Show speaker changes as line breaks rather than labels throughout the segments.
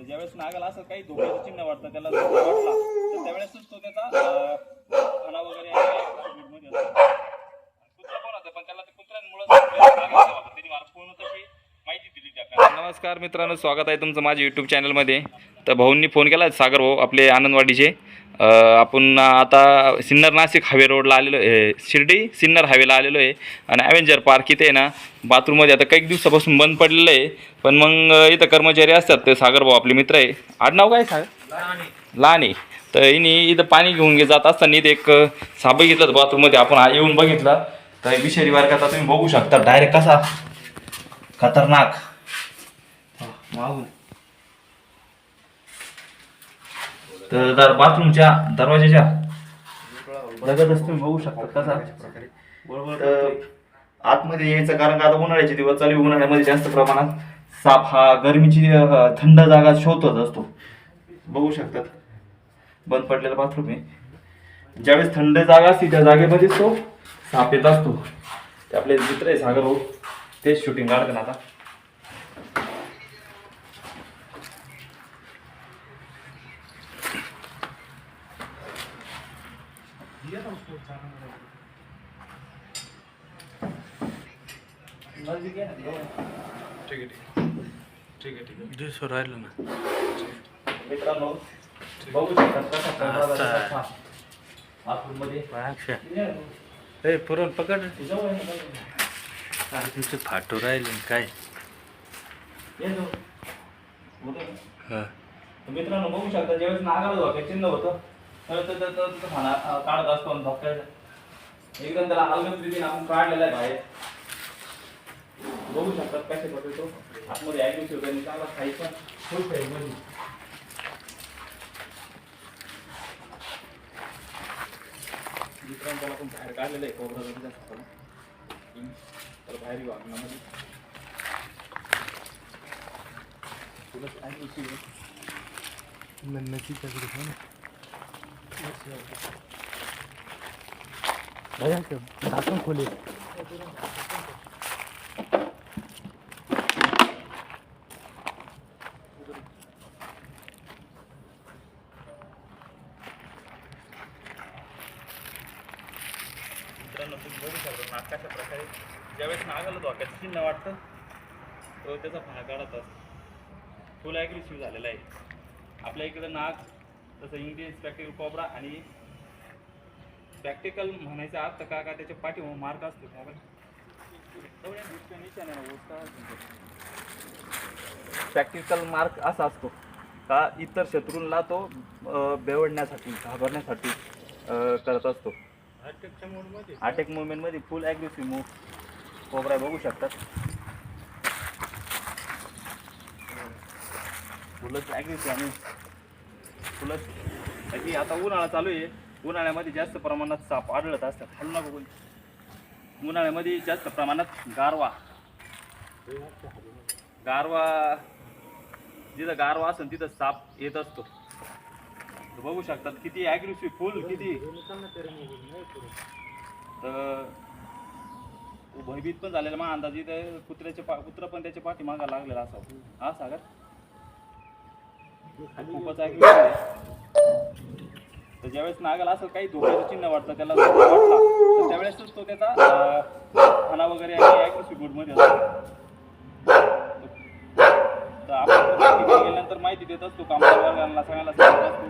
तर ज्यावेळेस नागाला असं काही धोक्याचं चिन्ह वाटतं त्याला धोका वाटला तर त्यावेळेसच तो त्याचा खाना वगैरे कुत्रा पण होता? पण त्याला ते कुत्र्यांमुळे त्यांनी मला पूर्ण तशी माहिती दिली त्या नमस्कार मित्रांनो स्वागत आहे तुमचं माझ्या यूट्यूब चॅनलमध्ये तर भाऊंनी फोन केला सागर भाऊ आपले आनंदवाडीचे. आपण आता सिन्नर नाशिक हायवे रोडला आलेलो आहे. शिर्डी सिन्नर हायवेला आलेलो आहे. आणि ॲव्हेंजर पार्क इथे आहे ना बाथरूममध्ये आता काही दिवसापासून बंद पडलेलं आहे. पण मग इथं कर्मचारी असतात ते सागर भाऊ आपले मित्र आहे. आडनाव काय सागर लहान. आहे तर हिने इथं पाणी घेऊन गे जात असताना इथं एक साप बघितलं बाथरूममध्ये आपण येऊन बघितलं. तर विषारी वर्गात आता तुम्ही बघू शकता डायरेक्ट कसा? खतरनाक. तर दर बाथरूमच्या दरवाजाच्या लगतच तुम्ही बघू शकता कसा तर आतमध्ये यायचं कारण का? आता उन्हाळ्याचे दिवस चालू. उन्हाळ्यामध्ये जास्त प्रमाणात साप हा गरमीची थंड जागा शोधत असतो. बघू शकतात. बंद पडलेला बाथरूम आहे. ज्यावेळेस थंड जागा असते त्या जागेमध्ये तो साप येत असतो. ते आपले मित्र आहे सागर भाऊ. तेच शूटिंग काढतात आता.
दिवस राहिलं ना
मित्रांनो बघू आहे
अक्षा ए पुरण पकड
आहे. आहे.
तुमचे फाटू राहिले काय? हा.
मित्रांनो बघू शकता ज्यावेळेस नागाला धोक्यात चिन्ह होतं तर तर- तर- तर- तर अं, काढत असतो आणि एकदम त्याला अलगद रीतीने आपण काढलेला आहे बाहेर. बघू शकतात कसे प्रकारे तो. आतमध्ये ऐकू शकतो आणि चांगला खायचा खूप आहे मध्ये मित्रांनो त्याला आपण बाहेर काढलेलं आहे. कोबरा जरी जास्त तर बाहेर येऊ अंगणामध्ये तुला ऐकू शकतो
झाकण खोले
मित्रांनो तुम्ही बघू शकता नाग कशा प्रकारे ज्यावेळेस नागाला धोक्याचं चिन्ह वाटतं तो त्याचा भाग काढत असतो. फुल ॲग्रेसिव्ह झालेला आहे. आपल्या इकडं नाग तसं इंडियन स्पॅक्टिकल कोबरा आणि प्रॅक्टिकल म्हणायचं अर्थ का का त्याच्या पाठी मार्क असतो प्रॅक्टिकल मार्क असा असतो का इतर शत्रूंना तो बेवडण्यासाठी घाबरण्यासाठी करत असतो. अटॅक मुवमेंटमध्ये. फुल ॲग्रेसिव्ह मूव कोबरा बघू शकतात. फुलच ॲग्रेसिव्ह आणि फुलच त्याची आता उन्हाळा चालू आहे. उन्हाळ्यामध्ये जास्त प्रमाणात साप आढळत असतात. हल्ला नका बघून उन्हाळ्यामध्ये जास्त प्रमाणात गारवा. गारवा जिथं गारवा असेल तिथं साप येत असतो. बघू शकतात किती ॲग्रेसिव्ह फुल किती. तर भयभीत पण झालेला मग अंदाज इथं कुत्र्याचे पा कुत्रा पण त्याच्या पाठीमागा लागलेला असा असा का खूपच आहे. तर ज्यावेळेस नागाला असं काही धोक्याचं चिन्ह वाटतं त्याला त्यावेळेस वाटला तर त्यावेळेसच तो त्याचा खाना वगैरे मध्ये तर आपण गेल्यानंतर माहिती देत असतो कामगार वर्गाला सगळ्यांना सांगत असतो.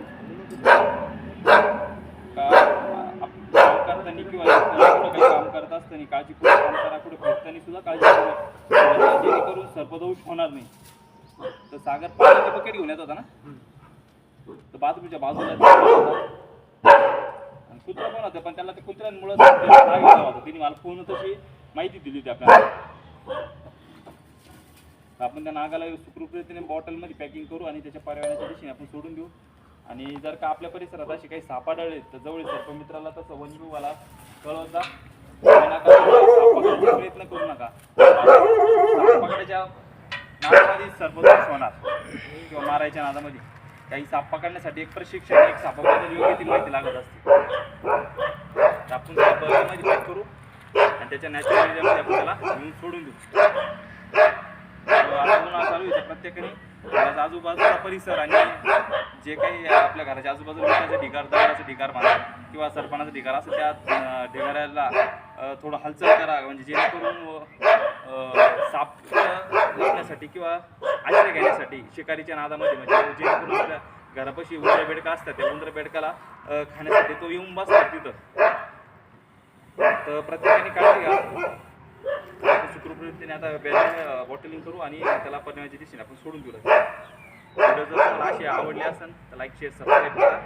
काम करताना किंवा कुठं काही काम करत असताना काळजीपूर्वक काम करा कुठे फिरताना सुद्धा काळजी फिरा, जेणेकरून सर्पदोष होणार नाही. तर सागर पाण्याचे बकेट घेऊन येत होता ना? तर बाथरूमच्या बाजूला आणि कुत्रा पण होता पण त्याला ते कुत्र्यांमुळे होता. तिने मला फोन तशी माहिती दिली होती आपल्याला. तर आपण त्या नागाला सुखरूपरीतीने बॉटलमध्ये पॅकिंग करू आणि त्याच्या पर्यावरणाच्या दिशेने आपण सोडून देऊ. आणि जर का आपल्या परिसरात असे काही सापाडळे तर जवळ सर्पमित्राला तसं वनविभागाला कळवत जा. प्रयत्न करू नका. साप पकडायच्या होणार. किंवा मारायच्या नादामध्ये काही साप पकडण्यासाठी एक प्रशिक्षण एक सापाबद्दल योग्य ती माहिती लागत असते. आपण त्या पॅक करू आणि त्याच्या नॅचरल एरियामध्ये आपण त्याला घेऊन सोडून देऊ. तर चालू आहे प्रत्येकाने. घराच्या आजूबाजूचा परिसर आणि जे काही आपल्या घराच्या आजूबाजूला विटाचं ढिगार दगडाचं ढिगार बांधा किंवा सरपणाचा ढिगार असं त्या ढिगाऱ्याला थोडं हालचाल करा. म्हणजे जेणेकरून साप लागण्यासाठी किंवा आश्रय घेण्यासाठी शिकारीच्या नादामध्ये म्हणजे जे आपल्या घरापाशी उंदर बेडका असतात त्या उंदर बेडकाला खाण्यासाठी तो येऊन बसतात तिथं. तर प्रत्येकाने काळजी घ्या. आपण सुखरूपरीतीने आता बॅलर बॉटलिंग करू आणि त्याला पनवेच्या दिशेने आपण सोडून देऊ व्हिडिओ जर तुम्हाला अशी आवडली असेल तर लाईक शेअर सबस्क्राईब करा.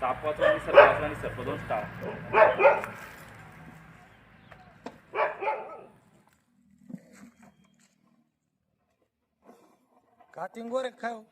साप वाचवा आणि सर्प वाचवा आणि सर्प दोन स्टार
काटिंग गोरे खाऊ